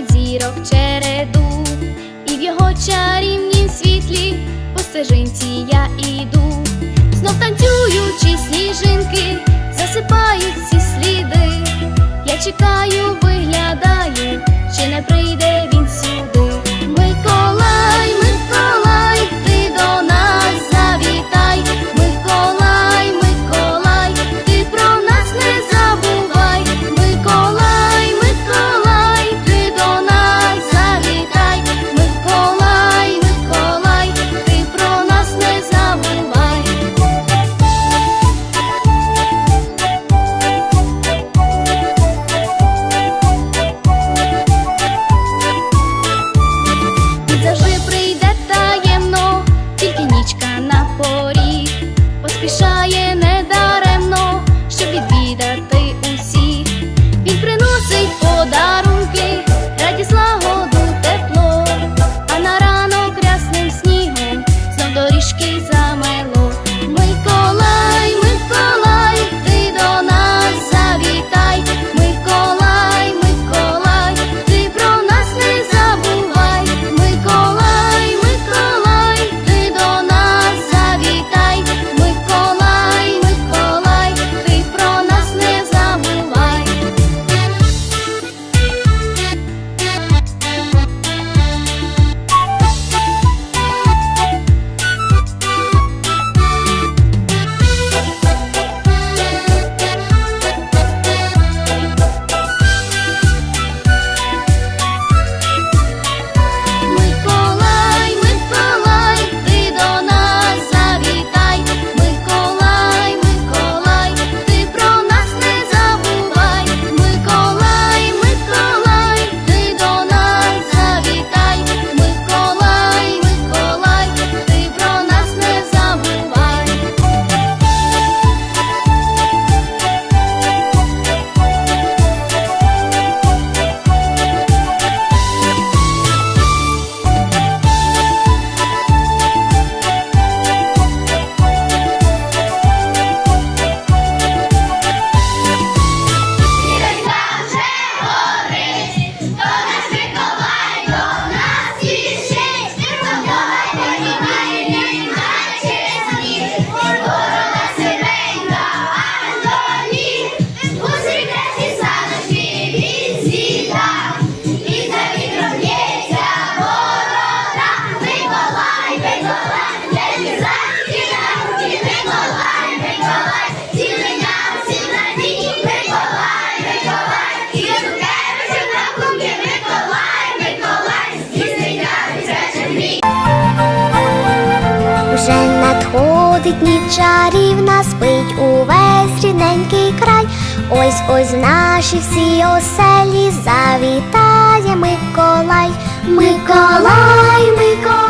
містить зірок череду, і в його чарівнім світлі по стежинці я іду, знов танцюючи сніжинки, засипають всі сліди, я чекаю. canal. вже надходить ніч чарівна, спить увесь рідненький край. Ось ось в наші всі оселі завітає Миколай, Миколай, Миколай.